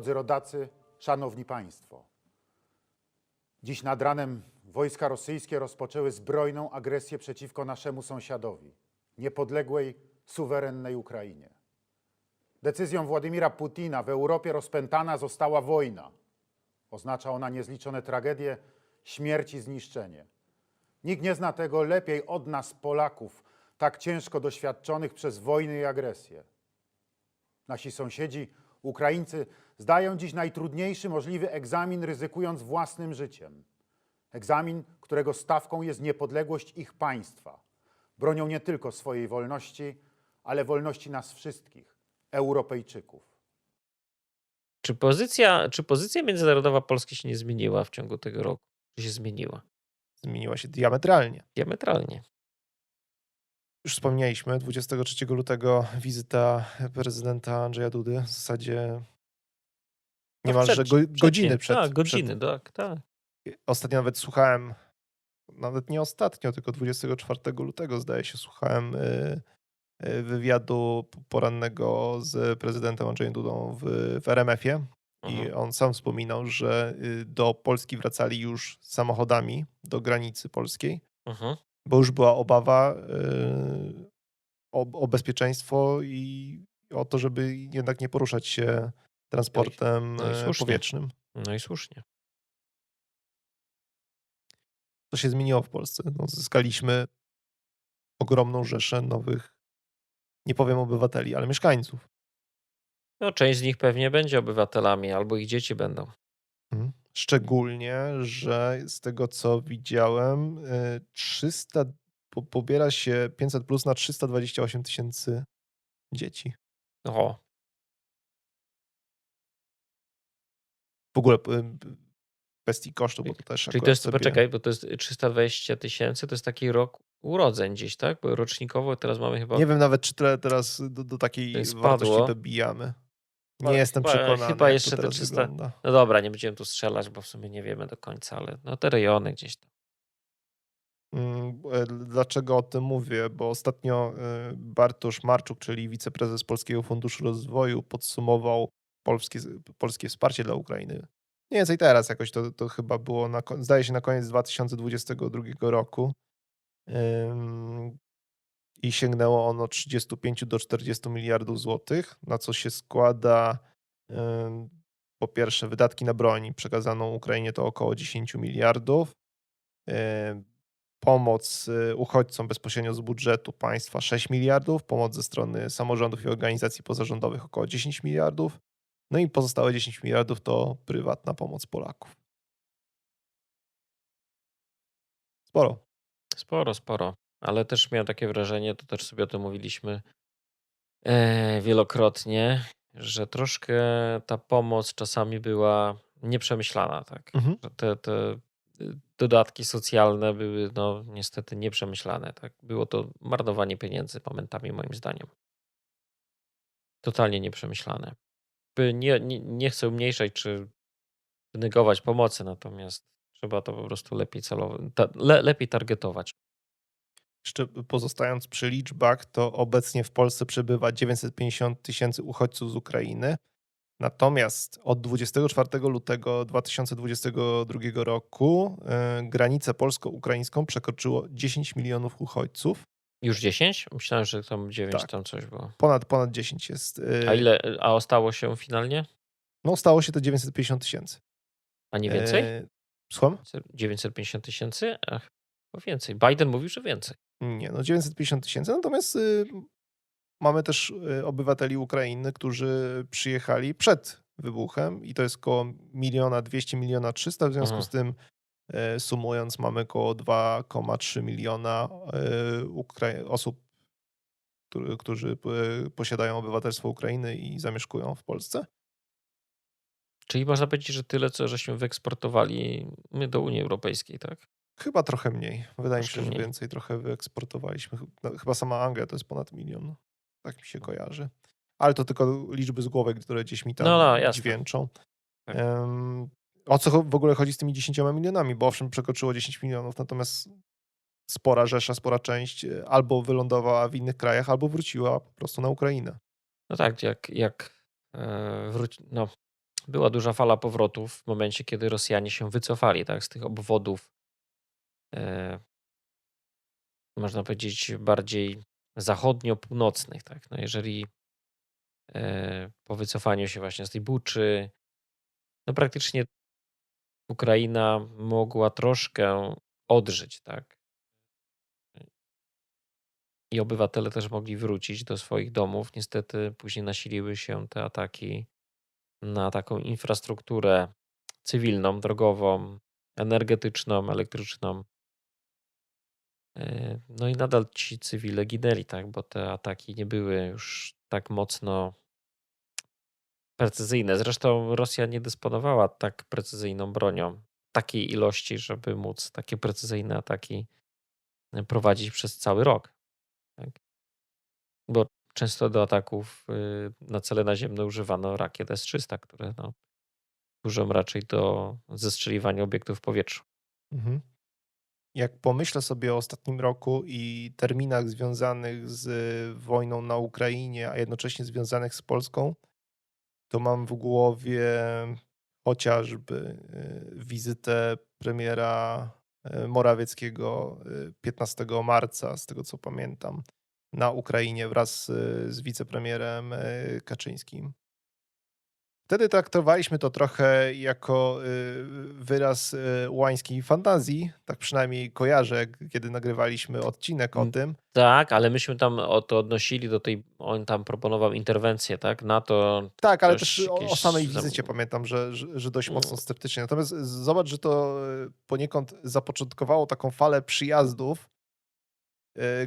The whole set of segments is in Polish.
Drodzy rodacy, szanowni państwo. Dziś nad ranem wojska rosyjskie rozpoczęły zbrojną agresję przeciwko naszemu sąsiadowi, niepodległej, suwerennej Ukrainie. Decyzją Władimira Putina w Europie rozpętana została wojna. Oznacza ona niezliczone tragedie, śmierć i zniszczenie. Nikt nie zna tego lepiej od nas, Polaków, tak ciężko doświadczonych przez wojny i agresję. Nasi sąsiedzi, Ukraińcy, zdają dziś najtrudniejszy możliwy egzamin, ryzykując własnym życiem. Egzamin, którego stawką jest niepodległość ich państwa. Bronią nie tylko swojej wolności, ale wolności nas wszystkich, Europejczyków. Czy pozycja, czy pozycja międzynarodowa Polski się nie zmieniła w ciągu tego roku? Czy się zmieniła? Zmieniła się diametralnie. Diametralnie. Już wspomnieliśmy, 23 lutego wizyta prezydenta Andrzeja Dudy w zasadzie niemalże przed- go, godziny przed. Tak, godziny, przed tak, tak. Ostatnio nawet słuchałem, nawet nie ostatnio, tylko 24 lutego zdaje się, słuchałem y, y, wywiadu porannego z prezydentem Andrzejem Dudą w, w RMF-ie i Mhm. on sam wspominał, że y, do Polski wracali już samochodami do granicy polskiej, Mhm. bo już była obawa o, o bezpieczeństwo i o to, żeby jednak nie poruszać się transportem no e, powietrznym. No i słusznie. Co się zmieniło w Polsce? No, zyskaliśmy ogromną rzeszę nowych, nie powiem obywateli, ale mieszkańców. No, część z nich pewnie będzie obywatelami, albo ich dzieci będą. Mhm. Szczególnie, że z tego co widziałem, y, 300, po, pobiera się 500 plus na 328 tysięcy dzieci. O, W ogóle kwestii kosztu, bo to też czyli to jest, sobie... poczekaj, bo to jest 320 tysięcy, to jest taki rok urodzeń gdzieś, tak? Bo rocznikowo teraz mamy chyba... Nie wiem nawet, czy tyle teraz do, do takiej spadło. wartości dobijamy. Nie Chyba- jestem przekonany, chyba jeszcze to te teraz 300 wygląda. No dobra, nie będziemy tu strzelać, bo w sumie nie wiemy do końca, ale no te rejony gdzieś tam. Mm, e, Dlaczego o tym mówię? Bo ostatnio e, Bartosz Marczuk, czyli wiceprezes Polskiego Funduszu Rozwoju, podsumował polskie, polskie wsparcie dla Ukrainy. Mniej więcej teraz jakoś to, to chyba było, na, zdaje się, na koniec 2022 roku. I sięgnęło ono 35 do 40 miliardów złotych, na co się składa po pierwsze wydatki na broń przekazaną Ukrainie to około 10 miliardów. Pomoc y, uchodźcom bezpośrednio z budżetu państwa 6 miliardów, pomoc ze strony samorządów i organizacji pozarządowych około 10 miliardów, no i pozostałe 10 miliardów to prywatna pomoc Polaków. Sporo. Sporo, sporo. Ale też miałem takie wrażenie, to też sobie o tym mówiliśmy e, wielokrotnie, że troszkę ta pomoc czasami była nieprzemyślana, tak? Mhm. Te, te y, dodatki socjalne były no niestety nieprzemyślane, tak? Było to marnowanie pieniędzy momentami moim zdaniem. Totalnie nieprzemyślane. Nie, nie, nie chcę umniejszać czy negować pomocy, natomiast trzeba to po prostu lepiej celowo, ta, le, lepiej targetować. Jeszcze pozostając przy liczbach, to obecnie w Polsce przebywa 950 tysięcy uchodźców z Ukrainy. Natomiast od 24 lutego 2022 roku e, granicę polsko-ukraińską przekroczyło 10 milionów uchodźców. Już 10? Myślałem, że tam 9 Tak. tam coś było. Ponad, ponad 10 jest. e, A ile, a ostało się finalnie? No, stało się to 950 tysięcy. A nie więcej? E, Słucham? 950 tysięcy? Ach, bo więcej. Biden mówił, że więcej. Nie, no 950 tysięcy. Natomiast y, mamy też y, obywateli Ukrainy, którzy przyjechali przed wybuchem i to jest około miliona 200 miliona 300. W związku Mhm. z tym y, sumując mamy około 2,3 miliona Ukra- osób, którzy y, posiadają obywatelstwo Ukrainy i zamieszkują w Polsce. Czyli można powiedzieć, że tyle, co żeśmy wyeksportowali my do Unii Europejskiej, tak? Chyba trochę mniej. Wydaje mi się, Troszkę że mniej. więcej trochę wyeksportowaliśmy. No, Chyba sama Anglia to jest ponad milion. Tak mi się kojarzy. Ale to tylko liczby z głowek, które gdzieś mi tam No, no, dźwięczą. Tak. O co w ogóle chodzi z tymi 10 milionami? Bo owszem, przekroczyło 10 milionów, natomiast spora rzesza, spora część e, albo wylądowała w innych krajach, albo wróciła po prostu na Ukrainę. No tak, jak, jak e, wróci, no, była duża fala powrotów w momencie, kiedy Rosjanie się wycofali tak, z tych obwodów, e, można powiedzieć, bardziej zachodnio-północnych. Tak. No jeżeli e, po wycofaniu się właśnie z tej Buczy, no praktycznie Ukraina mogła troszkę odżyć, tak. I obywatele też mogli wrócić do swoich domów. Niestety później nasiliły się te ataki na taką infrastrukturę cywilną, drogową, energetyczną, elektryczną. E, No i nadal ci cywile ginęli, tak, bo te ataki nie były już tak mocno precyzyjne. Zresztą Rosja nie dysponowała tak precyzyjną bronią, takiej ilości, żeby móc takie precyzyjne ataki e, prowadzić przez cały rok. Tak? Bo często do ataków y, na cele naziemne używano rakiet S-300, które no, służą raczej do zestrzeliwania obiektów w powietrzu. Mhm. Jak pomyślę sobie o ostatnim roku i terminach związanych z wojną na Ukrainie, a jednocześnie związanych z Polską, to mam w głowie chociażby y, wizytę premiera y, Morawieckiego y, 15 marca, z tego co pamiętam, na Ukrainie wraz y, z wicepremierem y, Kaczyńskim. Wtedy traktowaliśmy to trochę jako y, wyraz y, łańskiej fantazji, tak przynajmniej kojarzę, kiedy nagrywaliśmy odcinek o Mm. tym. Tak, ale myśmy tam o to odnosili do tej, on tam proponował interwencję, tak? Na to Tak, ale Też też o, jakieś samej wizycie pamiętam, że, że, że dość mocno No. sceptycznie. Natomiast zobacz, że to y, poniekąd zapoczątkowało taką falę przyjazdów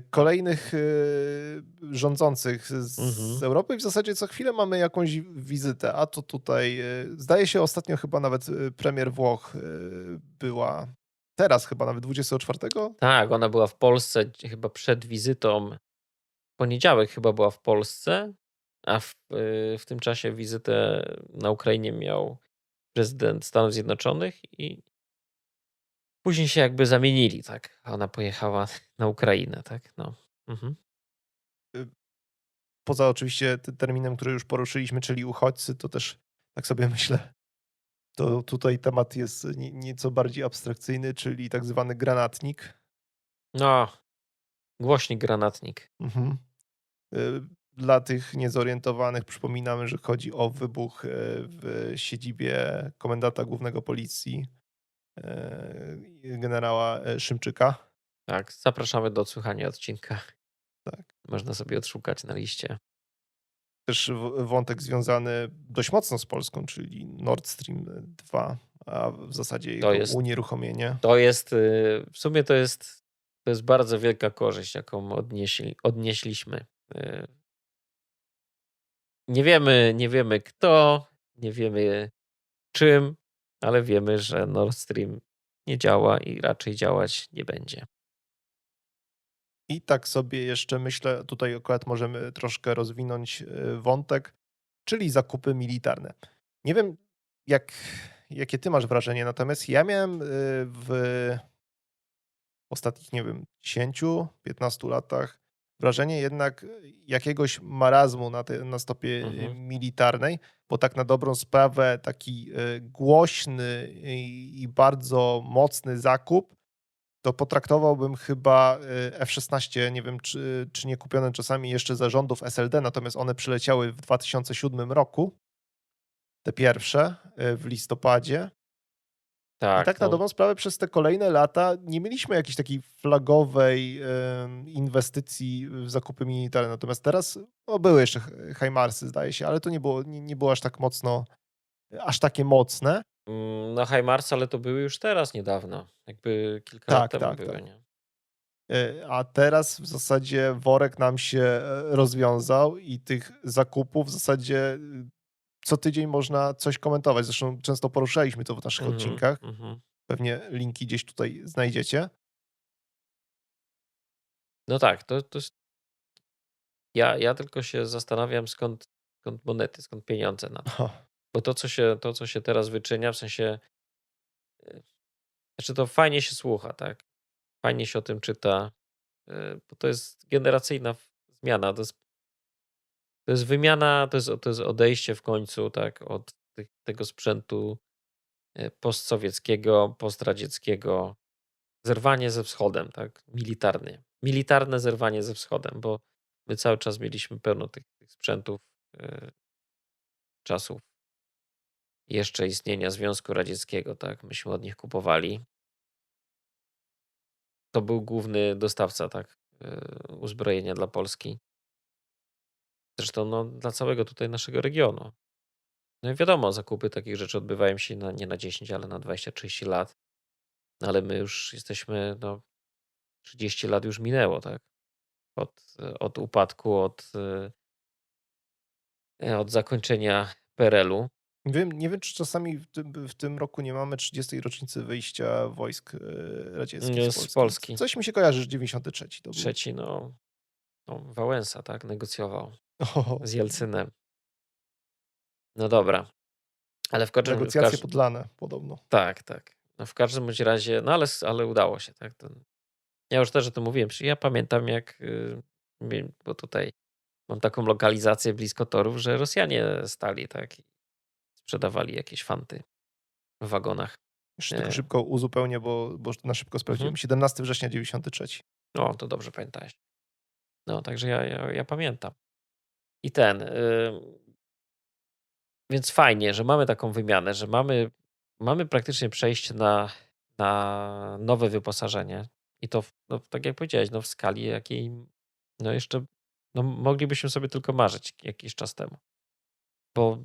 kolejnych y, rządzących z, Mhm. Europy i w zasadzie co chwilę mamy jakąś wizytę, a to tutaj, y, zdaje się ostatnio chyba nawet premier Włoch była, teraz chyba nawet 24, Tak, ona była w Polsce chyba przed wizytą. Poniedziałek chyba była w Polsce, a w, w tym czasie wizytę na Ukrainie miał prezydent Stanów Zjednoczonych i później się jakby zamienili, tak? Ona pojechała na Ukrainę, tak? No. Mhm. poza oczywiście tym terminem, który już poruszyliśmy, czyli uchodźcy, to też tak sobie myślę, to tutaj temat jest nie- nieco bardziej abstrakcyjny, czyli tak zwany granatnik. No, głośnik granatnik. Mhm. Y, Dla tych niezorientowanych przypominamy, że chodzi o wybuch y, w siedzibie komendanta głównego policji y, generała y, Szymczyka. Tak, zapraszamy do odsłuchania odcinka. Tak. Można sobie odszukać na liście. Też wątek związany dość mocno z Polską, czyli Nord Stream 2, a w zasadzie jego jest- unieruchomienie. To jest, y, w sumie to jest, to jest bardzo wielka korzyść, jaką odnieśli, odnieśliśmy. Y, Nie wiemy, nie wiemy kto, nie wiemy czym, ale wiemy, że Nord Stream nie działa i raczej działać nie będzie. I tak sobie jeszcze myślę, tutaj akurat możemy troszkę rozwinąć y, wątek, czyli zakupy militarne. Nie wiem, jak, jakie ty masz wrażenie, natomiast ja miałem y, w ostatnich, nie wiem, 10-15 latach wrażenie jednak jakiegoś marazmu na, te, na stopie y, Mhm. militarnej, bo tak na dobrą sprawę taki y, głośny i, bardzo mocny zakup to potraktowałbym chyba y, F-16, nie wiem czy, czy nie kupione czasami jeszcze za rządów SLD, natomiast one przyleciały w 2007 roku, te pierwsze w listopadzie. Tak, I tak na no, dobrą sprawę przez te kolejne lata nie mieliśmy jakiejś takiej flagowej inwestycji w zakupy militarne. Natomiast teraz no, były jeszcze Heimarsy, zdaje się, ale to nie było, nie, nie było aż tak mocno, aż takie mocne. mm, no HIMARS, ale to były już teraz niedawno. Jakby kilka Tak, lat temu tak, były, tak. nie? E, A teraz w zasadzie worek nam się e, rozwiązał i tych zakupów w zasadzie co tydzień można coś komentować. Zresztą często poruszaliśmy to w naszych Mhm, odcinkach. mhm. Pewnie linki gdzieś tutaj znajdziecie. No tak, to, to jest... Ja, ja tylko się zastanawiam, skąd, skąd monety, skąd pieniądze na to. Bo to co, się, to, co się teraz wyczynia, w sensie. y, Znaczy, to fajnie się słucha, tak? Fajnie się o tym czyta, y, bo to jest generacyjna zmiana. To jest, to jest wymiana, to jest, to jest odejście w końcu, tak? Od tych, tego sprzętu e, postsowieckiego, postradzieckiego. Zerwanie ze wschodem, tak? Militarnie. Militarne zerwanie ze wschodem, bo my cały czas mieliśmy pełno tych, tych sprzętów e, czasów jeszcze istnienia Związku Radzieckiego, tak? Myśmy od nich kupowali. To był główny dostawca, tak? e, Uzbrojenia dla Polski. Zresztą no, dla całego tutaj naszego regionu. No i wiadomo, zakupy takich rzeczy odbywają się na, nie na 10, ale na 20-30 lat. No ale my już jesteśmy, no 30 lat już minęło, tak? Od, od upadku, od, e, od zakończenia PRL-u. Wiem, nie wiem, czy czasami w tym, w tym roku nie mamy 30. rocznicy wyjścia wojsk e, radzieckich z z Polski. Polski. Coś mi się kojarzy, że 93 to był. Trzeci, no, no Wałęsa, tak? Negocjował Z Jelcynem. No dobra. Ale w każdym, w negocjacje każdym podlane podobno. Tak, tak. No w każdym bądź razie, no ale, ale udało się, tak. Ja już też o tym mówiłem. Ja pamiętam, jak, y, bo tutaj mam taką lokalizację blisko torów, że Rosjanie stali, tak, i sprzedawali jakieś fanty w wagonach. Jeszcze tylko szybko uzupełnię, bo, bo na szybko sprawdziłem. Mhm. 17 września 93. No, to dobrze pamiętałeś. No, także ja, ja, ja pamiętam. I ten. y, więc fajnie, że mamy taką wymianę, że mamy, mamy praktycznie przejście na, na nowe wyposażenie. I to, no, tak jak powiedziałeś, no, w skali, jakiej no jeszcze no, moglibyśmy sobie tylko marzyć jakiś czas temu. Bo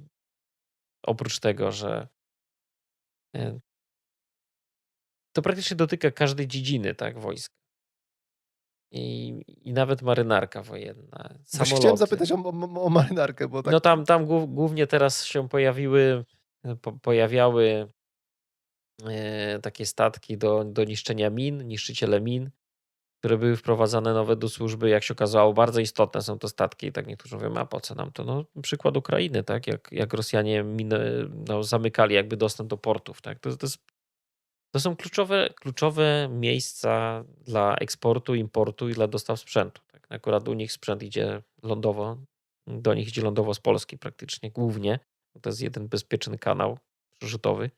oprócz tego, że y, to praktycznie dotyka każdej dziedziny, tak, wojska. I, I nawet marynarka wojenna. Właśnie chciałem samoloty. zapytać o, o, o marynarkę, bo tak No tam, tam głów- głównie teraz się pojawiły, po, pojawiały e, takie statki do, do niszczenia min, niszczyciele min, które były wprowadzane nowe do służby. Jak się okazało, bardzo istotne są to statki. I tak niektórzy mówią, a po co nam to? No, przykład Ukrainy, tak? Jak, jak Rosjanie minę, no, zamykali jakby dostęp do portów, tak? To, to, jest, to są kluczowe, kluczowe miejsca dla eksportu, importu i dla dostaw sprzętu. Tak? Akurat u nich sprzęt idzie lądowo, do nich idzie lądowo z Polski praktycznie, głównie. To jest jeden bezpieczny kanał przerzutowy.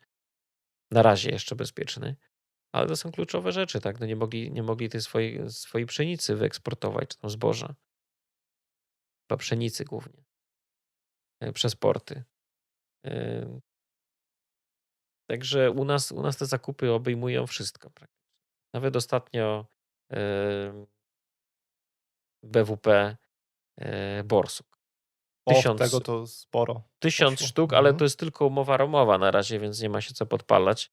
Na razie jeszcze bezpieczny. Ale to są kluczowe rzeczy, tak? No nie mogli, nie mogli tej swojej, swojej pszenicy wyeksportować, czy tam zboża. Chyba pszenicy głównie. e, Przez porty. Także u nas, u nas te zakupy obejmują wszystko. Nawet ostatnio BWP e, Borsuk. o, tysiąc- tego to sporo. Tysiąc Poszło. sztuk, ale Mhm. to jest tylko umowa ramowa na razie, więc nie ma się co podpalać.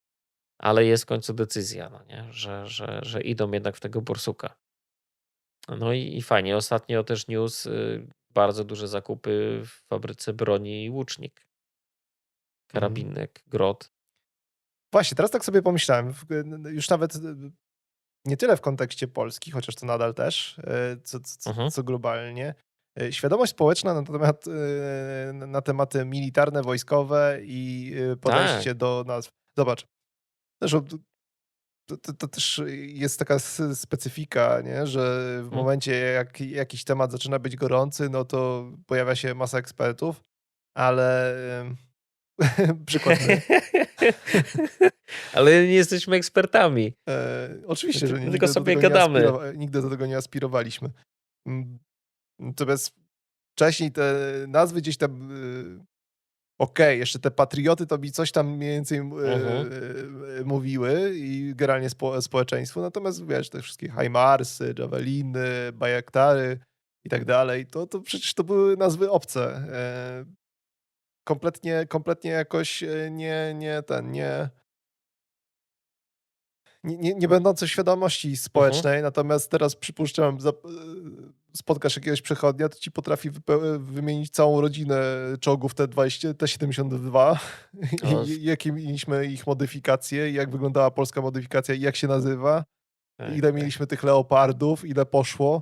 Ale jest w końcu decyzja, no nie? Że, że, że idą jednak w tego borsuka. No i, i fajnie. Ostatnio też news, y, bardzo duże zakupy w fabryce broni i łucznik. Karabinek, grot. Właśnie, teraz tak sobie pomyślałem, już nawet y, nie tyle w kontekście Polski, chociaż to nadal też, y, co, co, Mhm. co globalnie. Y, Świadomość społeczna na temat, na tematy militarne, wojskowe i y, podejście Tak. do nazw. Zobacz, o- to, to, to też jest taka specyfika, nie? że w Mhm. momencie jak jakiś temat zaczyna być gorący, no to pojawia się masa ekspertów, ale przykład. Ale nie jesteśmy ekspertami. E, oczywiście, że nie, Tylko nigdy, sobie nie gadamy. aspirowa- nigdy do tego nie aspirowaliśmy. Mm, Natomiast wcześniej te nazwy gdzieś tam. y, Okej, jeszcze te patrioty to mi coś tam mniej więcej y, Mhm. y, mówiły i generalnie spo, społeczeństwu. Natomiast wiesz, te wszystkie Hajmarsy, Javeliny, Bajaktary i tak dalej, to, to przecież to były nazwy obce. E, kompletnie, kompletnie jakoś e, nie, nie ten, nie nie, nie, nie będące świadomości społecznej, natomiast teraz przypuszczam, y, spotkasz jakiegoś przechodnia, to ci potrafi wype- wymienić całą rodzinę czołgów T-20, T-72 No. i jakie mieliśmy ich modyfikacje, jak wyglądała polska modyfikacja i jak się nazywa, ile mieliśmy tych leopardów, ile poszło.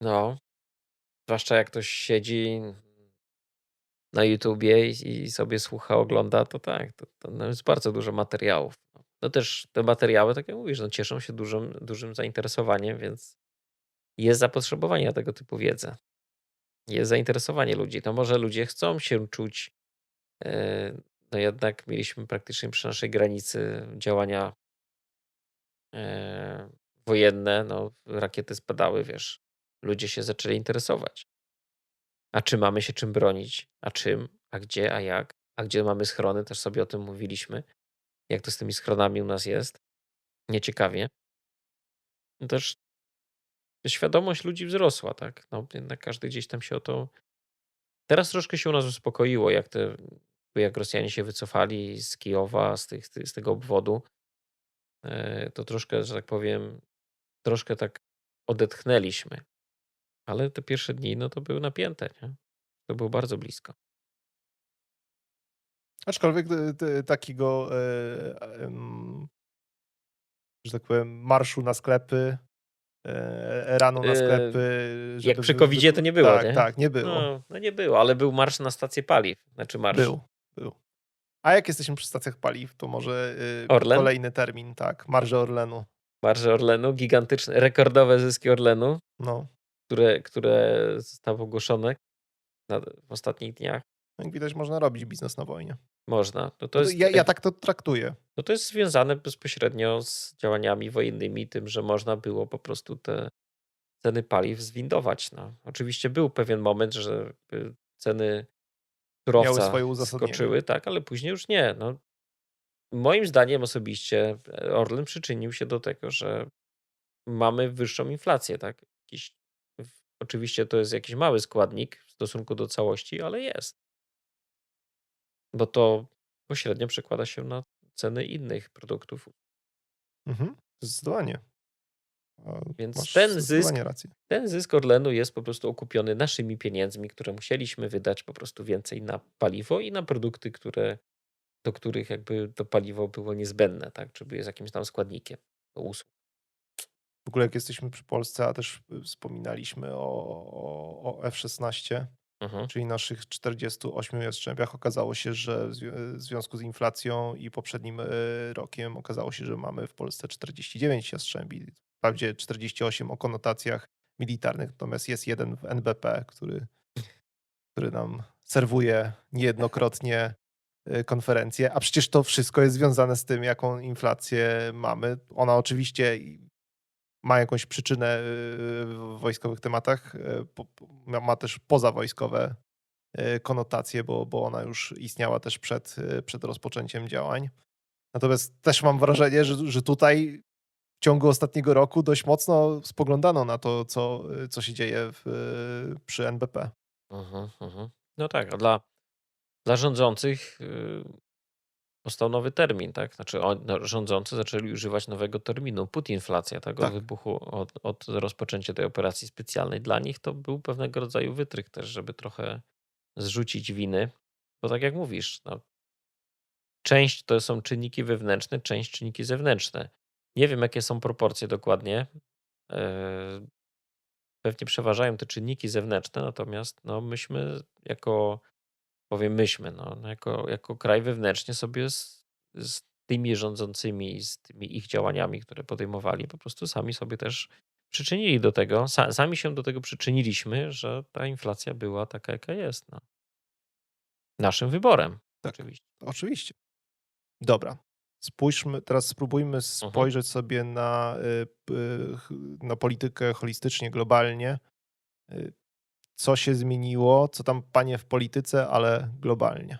No. Zwłaszcza jak ktoś siedzi na YouTubie i, i sobie słucha, ogląda, to tak, to, to no jest bardzo dużo materiałów. No też te materiały, tak jak mówisz, no cieszą się dużym, dużym zainteresowaniem, więc jest zapotrzebowanie na tego typu wiedzę. Jest zainteresowanie ludzi. To może ludzie chcą się czuć e, no jednak mieliśmy praktycznie przy naszej granicy działania e, wojenne, no rakiety spadały, wiesz, ludzie się zaczęli interesować. A czy mamy się czym bronić? A czym? A gdzie? A jak? A gdzie mamy schrony? Też sobie o tym mówiliśmy. Jak to z tymi schronami u nas jest? Nieciekawie. Też świadomość ludzi wzrosła, tak? No, jednak każdy gdzieś tam się o to. Teraz troszkę się u nas uspokoiło, jak te, jak Rosjanie się wycofali z Kijowa, z, tych, z tego obwodu. e, To troszkę, że tak powiem, troszkę tak odetchnęliśmy. Ale te pierwsze dni, no to były napięte, nie? To było bardzo blisko. Aczkolwiek y, takiego, e, że tak powiem, marszu na sklepy, e, rano na E, sklepy. Jak żeby przy wy- COVID-zie to nie było, tak, nie? Tak, nie było. No, no nie było, ale był marsz na stację paliw. Znaczy marsz. Był, był. A jak jesteśmy przy stacjach paliw, to może Orlen? kolejny termin, tak, marże Orlenu. Marże Orlenu, gigantyczne, rekordowe zyski Orlenu, No, które, które zostały ogłoszone w ostatnich dniach. jak widać, można robić biznes na wojnie. Można. No to To jest, ja, ja tak to traktuję. no to jest związane bezpośrednio z działaniami wojennymi, tym, że można było po prostu te ceny paliw zwindować. No. Oczywiście był pewien moment, że ceny surowca skoczyły, tak, ale później już nie. No. Moim zdaniem osobiście Orlen przyczynił się do tego, że mamy wyższą inflację, tak? Jakiś, w- oczywiście to jest jakiś mały składnik w stosunku do całości, ale jest. Bo to pośrednio przekłada się na ceny innych produktów. Mhm, zdecydowanie. A Więc ten zysk- rację. Ten zysk Orlenu jest po prostu okupiony naszymi pieniędzmi, które musieliśmy wydać po prostu więcej na paliwo i na produkty, które, do których jakby to paliwo było niezbędne, tak? Czy jest jakimś tam składnikiem do usług. W ogóle jak jesteśmy przy Polsce, a też y, wspominaliśmy o, o, o F-16, Mhm. czyli naszych 48 jastrzębiach, okazało się, że w zwi- w związku z inflacją i poprzednim y, rokiem okazało się, że mamy w Polsce 49 jastrzębi. Wprawdzie 48 o konotacjach militarnych, natomiast jest jeden w NBP, który, który nam serwuje niejednokrotnie y, konferencje, a przecież to wszystko jest związane z tym, jaką inflację mamy. Ona oczywiście ma jakąś przyczynę y, w wojskowych tematach, y, ma- też pozawojskowe y, konotacje, bo, bo ona już istniała też przed, przed rozpoczęciem działań. Natomiast też mam wrażenie, że, że tutaj w ciągu ostatniego roku dość mocno spoglądano na to, co, co się dzieje w, przy NBP. Mhm, mhm. No tak, a dla, dla rządzących powstał nowy termin, tak? Znaczy on, no, rządzący zaczęli używać nowego terminu, putinflacja, tak? Od Tak. wybuchu, od, od rozpoczęcia tej operacji specjalnej. Dla nich to był pewnego rodzaju wytrych też, żeby trochę zrzucić winy, bo tak jak mówisz, no, część to są czynniki wewnętrzne, część czynniki zewnętrzne. Nie wiem, jakie są proporcje dokładnie. e, Pewnie przeważają te czynniki zewnętrzne, natomiast no, myśmy jako, powiem myśmy, no, no, jako, jako kraj wewnętrznie sobie z, z tymi rządzącymi, z tymi ich działaniami, które podejmowali, po prostu sami sobie też przyczynili do tego, sa, sami się do tego przyczyniliśmy, że ta inflacja była taka, jaka jest. No. Naszym wyborem, Tak. oczywiście. Oczywiście. Dobra. Spójrzmy, teraz spróbujmy spojrzeć sobie na, y, ch- na politykę holistycznie, globalnie. Co się zmieniło, co tam panie w polityce, ale globalnie.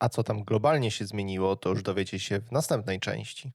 A co tam globalnie się zmieniło, to już dowiecie się w następnej części.